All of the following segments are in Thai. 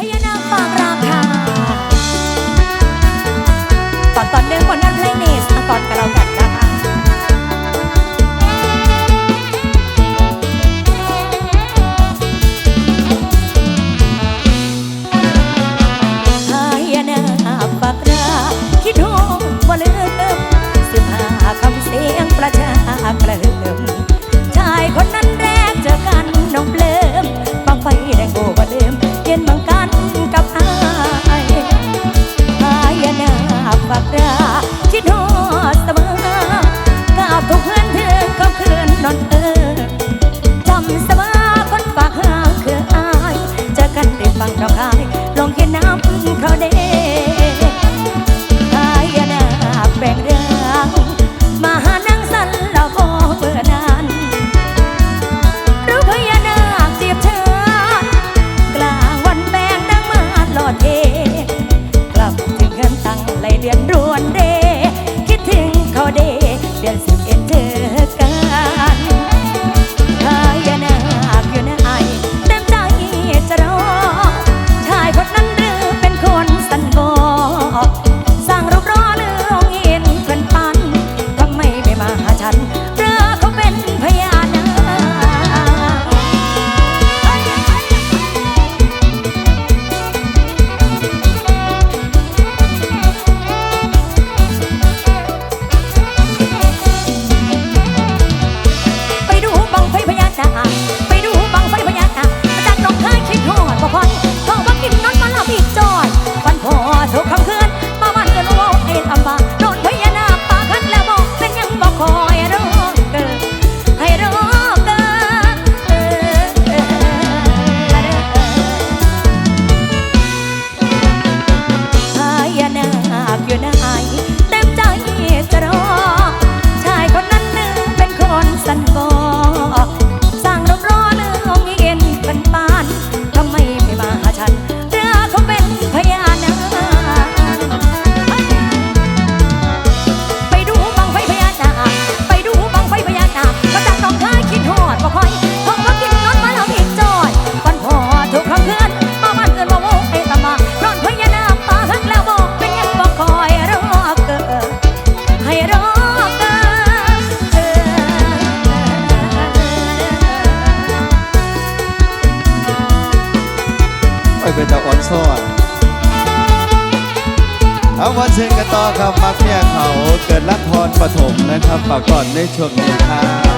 Hey, and เป็นตะอ่อนซ่อนเอาวันเชิงกันต่อครับมักเนี่ยเขาเกิดรักพรปฐมนะครับฝากก่อนในช่วงนี้ครับ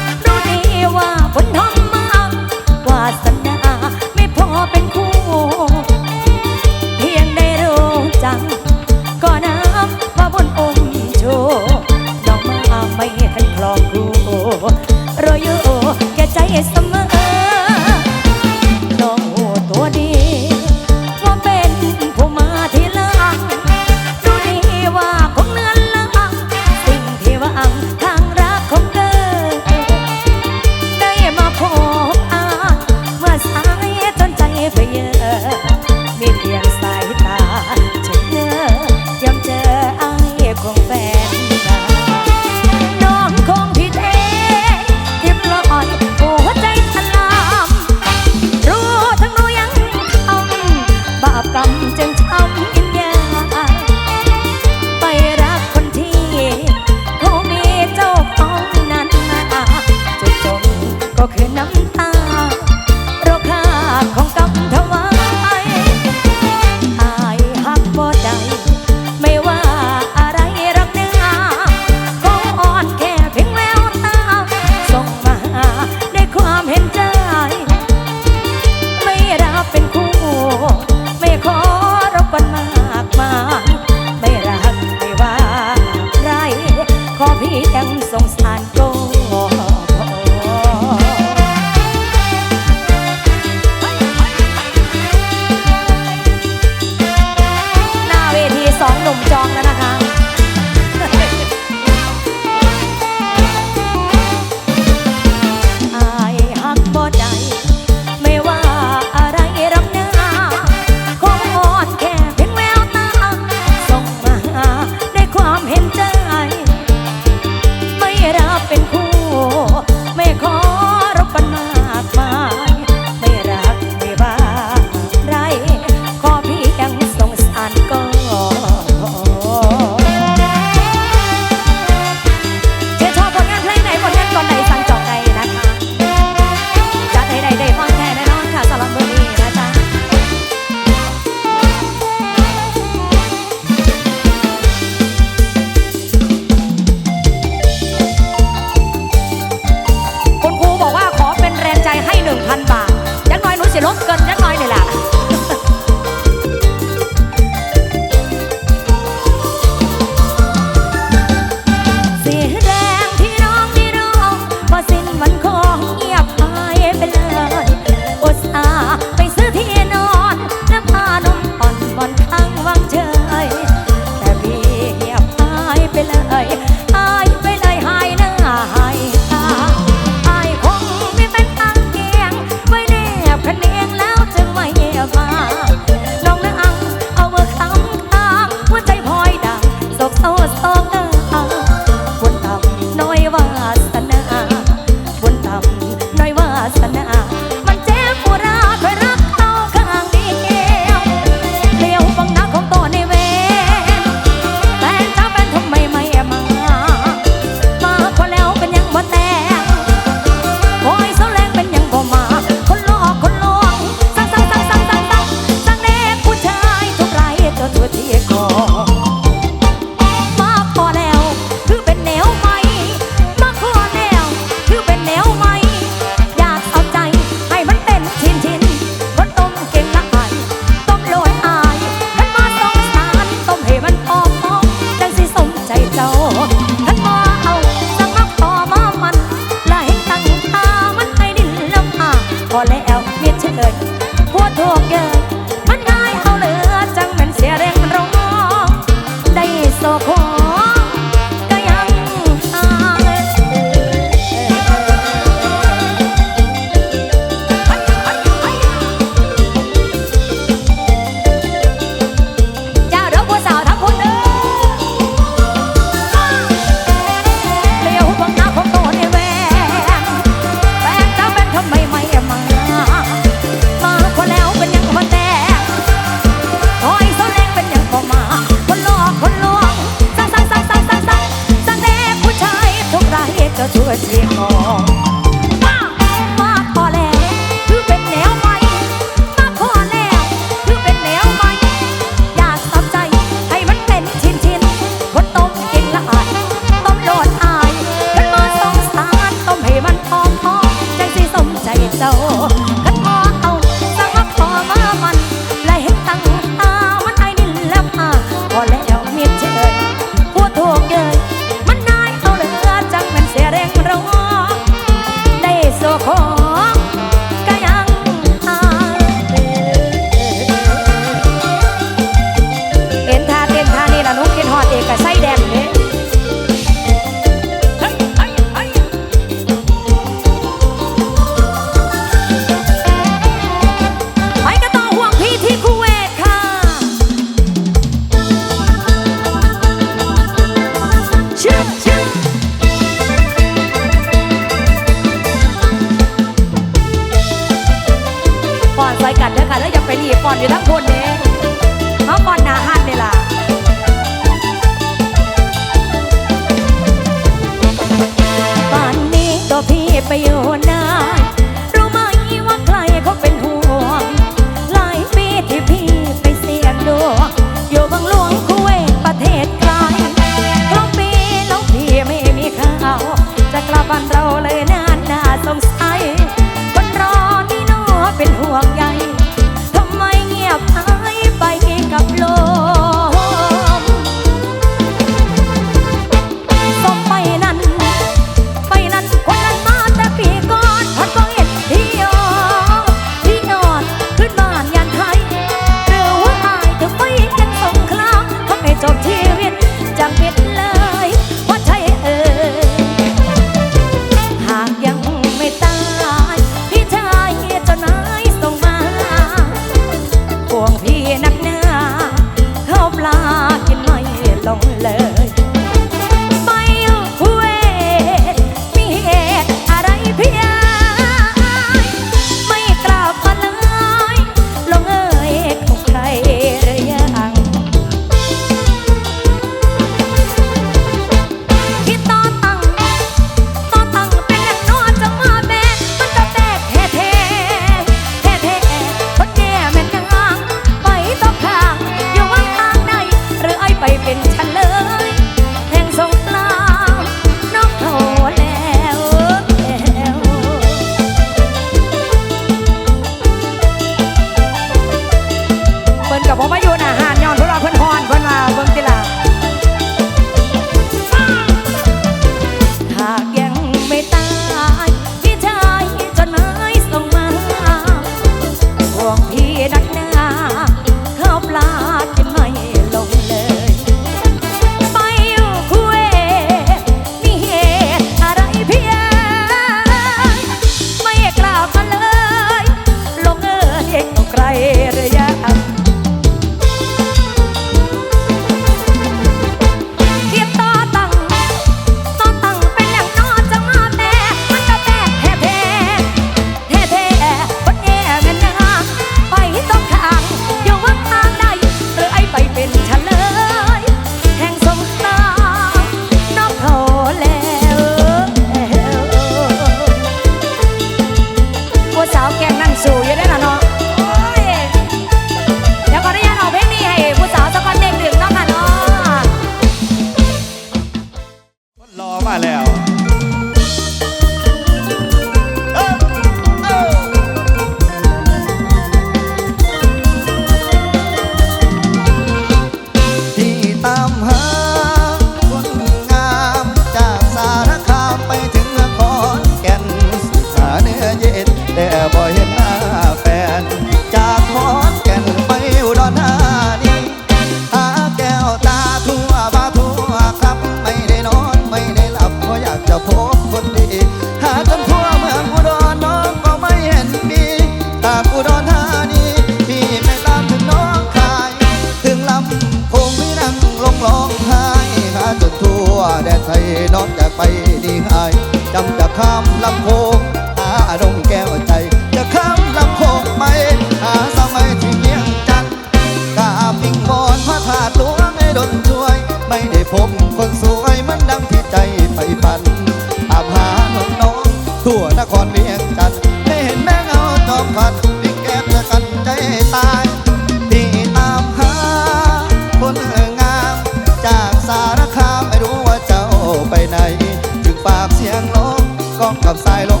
กองกับสายลม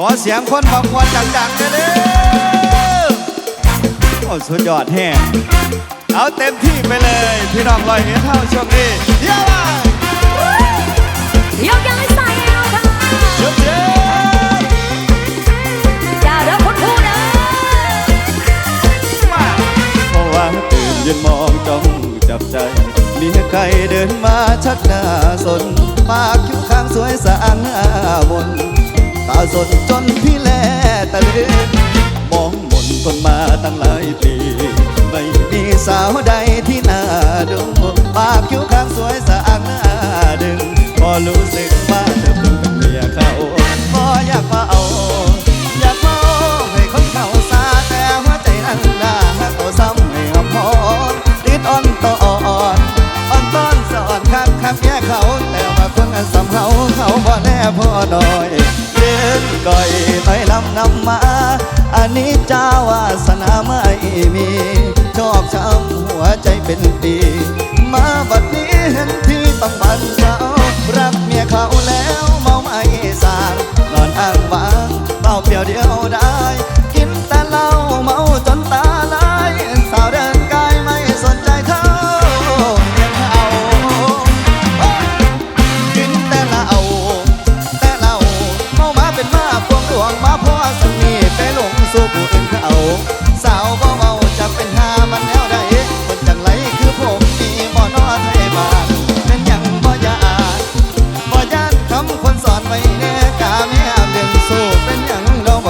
ขอเสียงคนบางคนนจังๆกันเลยโอ้สุดยอดแฮ่เอาเต็มที่ไปเลย พี่น้องลอยเห็นเท่าช่วงนี้เยี่ยมยกยังใส่เอาค่ะเยี่มเยี่ยมอย่าเลิกคนผู้เดนะเพราะว่าตื่นยืนมองจ้องจับใจมีใครเดินมาชักหน้าสนปากคิ้วข้างสวยสาดหน้าบน ตาสนจนพี่แลตะลึงมองหมนคนมาตั้งหลายปี ไม่มีสาวใดที่น่าดูปากคิ้วข้างสวยสะอาดน่าดึงพอรู้สึกว่าเธ ช้ำหัวใจเป็นปี มาบัดนี้เห็นที่ต้องบันเจ้ารักเมียเขาแล้วเมาไม่สางนอนอ้างว้างเปล่าเปลี่ยวเดียวดา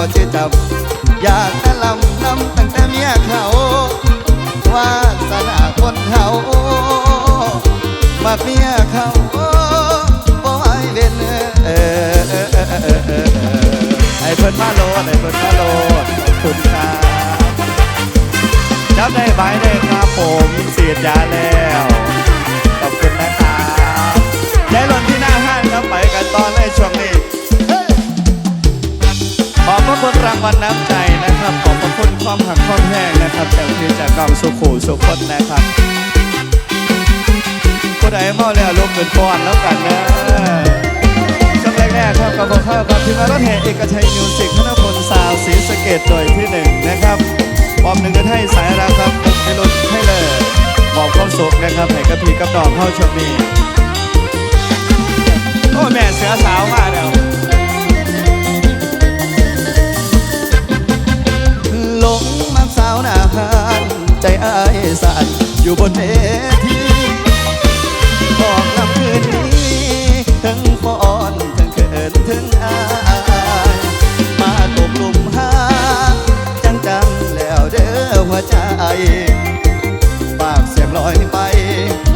บ่เสียจำอยากตะลำนำตั้งแต่เมียเขาว่าสนาคนเขามาเมียเขาบ่ไอเวนไอเพิ่นมาโลดไอเพิ่นมาโลดคุณครับจับได้ใบได้ครับผมเสียยาแล้วขอบคุณนะครับได้ล่นที่หน้าห้านครับไปกันตอนในช่วงนี้ วัลน้ำใจนะครับ ขอบพระคุณความหักความแพงนะครับจากพี่จากน้องสุขูสุขคนนะครับผู้ใดเมาแล้วลงเกินก่อนแล้วกันนะช่วงแรกๆครับกับผมเข้ากับทีมงานรถแห่เอกชัยมิวสิกธนพลสาวศรีสะเกดโดยที่หนึ่งนะครับพร้อมหนึ่งกันให้สายรักครับให้รถให้เลยมอบความสุขนะครับให้กับพี่กับน้องเข้าชมนี้ อยู่บนเวทีบอกลำคืนนี้ทั้งฟ้อนทั้งเขินทั้งอายมาตกลุมหาจังจังแล้วเด้อหัวใจปากเสียงลอยไป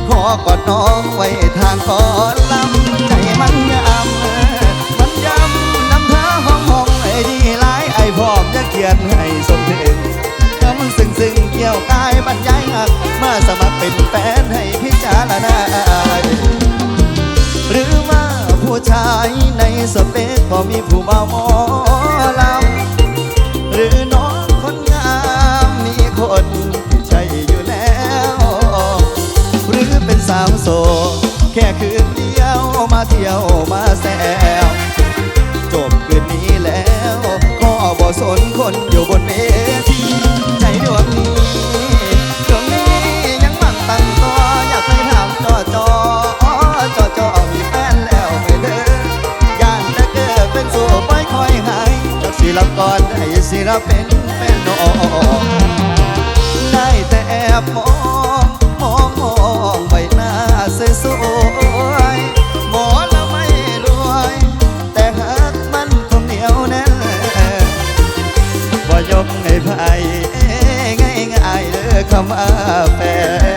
ขอกอดน้องไว้ทางก่อนลำใจมันยำมันยำน้ำท่าห้องห้องไอ้ดีหลายไอ้พร้อมจะเขียนให้สม เดี่ยวกายบรรยายหัก มาสมัครเป็นแฟนให้พิจารณาหรือว่าผู้ชายในสเปคก็มีผู้บ่าวหมอลำหรือน้องคนงามมีคนที่ใช่อยู่แล้ว หรือเป็นสาวโสดแค่คืนเดียวมาเที่ยวมาแซวจบคืนนี้แล้ว ก็บ่สนคนอยู่บน ลปเป็นแฟนน้องได้แต่แอบมองมองมองใบหน้าสวยสวยหมอละไม่รวย แต่หักมันคงเหนียวแน่นบ่ยกให้ไผง่ายง่ายๆเด้อคำว่าแฟน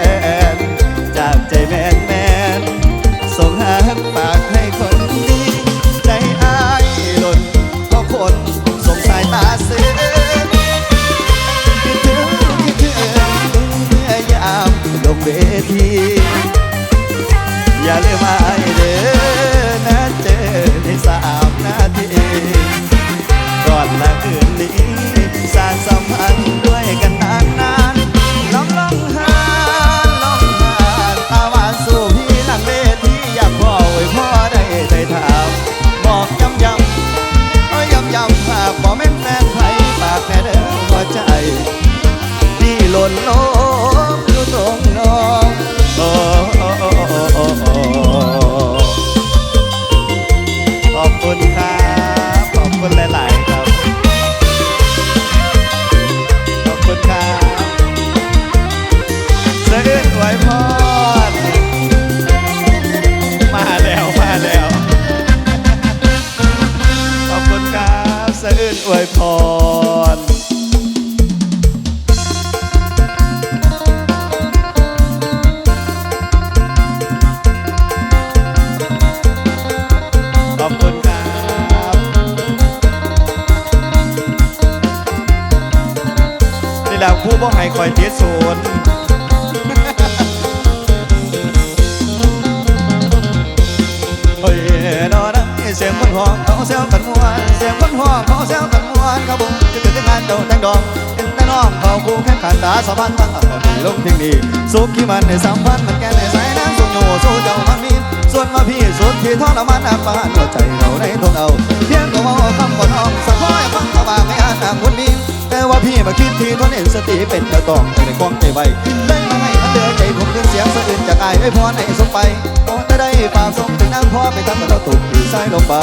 ว่าพี่มาคิดทีทนเห็นสติเป็นกระต้องในความใจไวเลยมาให้มันเดินใจผมขึ้นเสียงสะอื่นจากอายไว้พรให้สมไปโอ้แต่ได้ฝากส่งถึงนางพ่อไปทำกับเราตุกที่ใส่ลงบา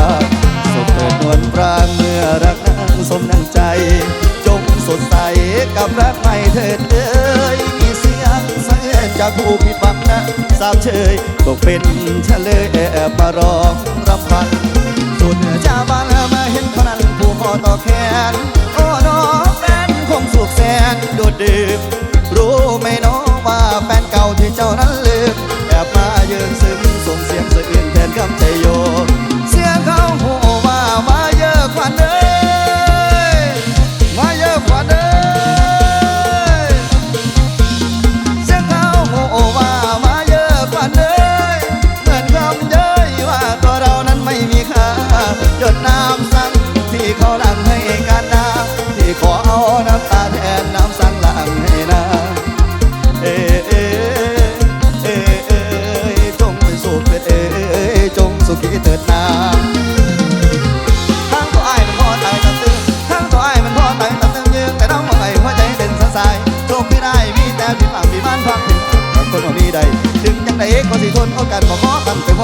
สดเกิดนวลปรางเมื่อรักนางสมนังใจ จงสดใสกับรักใหม่เถิดเอ้ยมีเสียงสะเอื้อนจากผู้ผิดหวังนะสามเชยตกเป็นเฉลยแอบมารองรำพันสุดเจ้าบ้านมาเห็นคนนั้นผู้คอต่อแขนโอ้น้อง งสุขแสนโดดดื่มรู้ไหมน้องว่าแฟนเก่าที่เจ้านั้นลืมแอบมาเยือนซึมส่งเสียงสะอื้นแทนคำใจโยเสียงเขาหูว่ามาเยอะกว่าเด้อ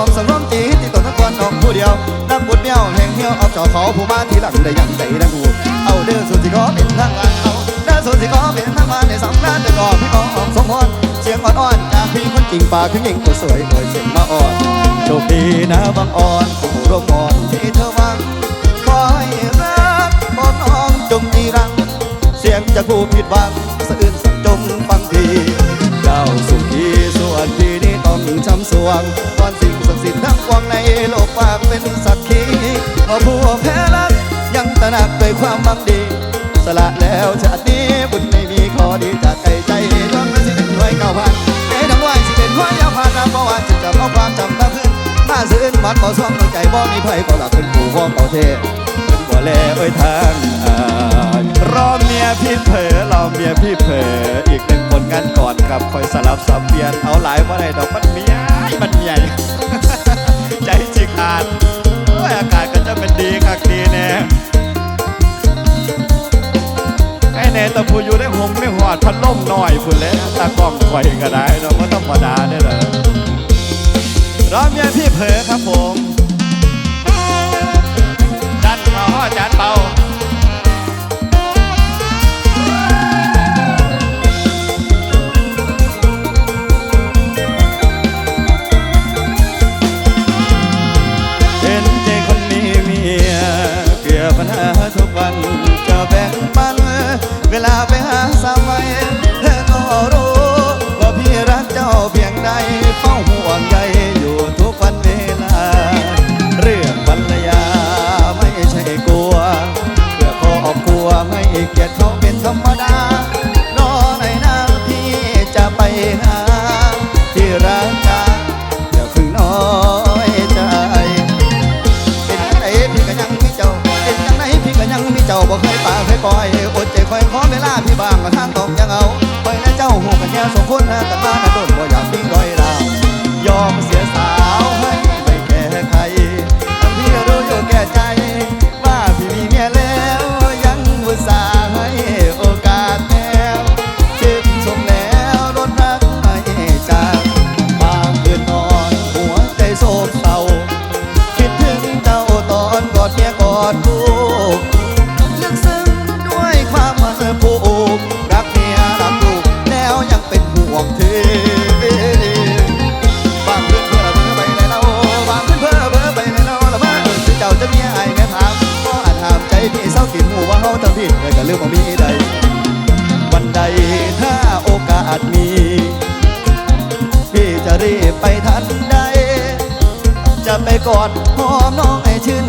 อมสังรวมจีที่ตนทั้งวรน้องผู้เดียวนักบุญเมียวแห่งเหี่ยวเอาเจ้าเขาผู้มาทีหลังได้ยังใจนะกูเอาเด้อสุดที่ขอเป็นทางการเอาเด้อสุดที่ขอเป็นทางมาในสำนักเด้อก่อพี่น้องสมพรเสียงอ่อนๆจากพี่คนจริงปากคือหญิงตัวสวยโดยเสียงมาอ่อนโชคดีนะบางอ่อนผู้ร่วมอ่อนที่เธอวังคอยรักบอนน้องจงจีรัง เสียงจากผู้ผิดหวังสะอื้นสักจงฟังทีเจ้าสุขีสวนที่นี้ต้ องช้ำสวงก่อนสิ่งศักดิ์สิทธิ์ทั้งปวงในโลกว่างเป็นสักขีว่าผู้แพ้รักยังตระหนักด้วยความบังดี สละแล้วชาตินี้บุญไม่มีขอดีจากใจใจดวงนั้นสิเป็นหน่วยเก้าพันเอ้ทั้งไหวสิเป็นหัวยาพานน้ำประวัติจะจำเอาความจำตาขึ้นมาซื่นมันบ่ซ่อมดวงใจบ่มีไผก็หลับเป็นผู้ฟ้องเก่าเท่ แลเอ้ยทางอ่านรอเมียพี่เผลอรอเมียพี่เผลออีกหนึ่งผลงานก่อนครับคอยสลับสับเปลี่ยนเอาหลายว่าได้ดอกมันเมียมันใหญ่ใจจิกอาดอากาศก็จะเป็นดีคักดีแน่ไอ้แน่แตะพูอยู่ได้หงไม่หอดพัดลมหน่อยพุ่นแล้วตากล้องไฟก็ได้เนาะว่าธรรมดาเนี่ยเหรอรอเมียพี่เผลอครับผม เกียรติเขาเป็นธรรมดารอในอยนาพี่จะไปหาที่รักกันอย่าพึ่งน้อยใจเป็นจังไหนพี่ก็ยังมีเจ้าเป็นจังไหนพี่ก็ยังมีเจ้าบ่เคยป่าเคยปล่อยอดใจคอยขอเวลาพี่บางก็ทางตกยังเอาคอยและเจ้าหูกันแย่สองคนหากันมานะโดนบ่อยากำผิดเลยก็ลืมว่ามีใด วันใดถ้าโอกาสมี พี่จะรีบไปทันใด จะไปกอดหอมน้องให้ชื่น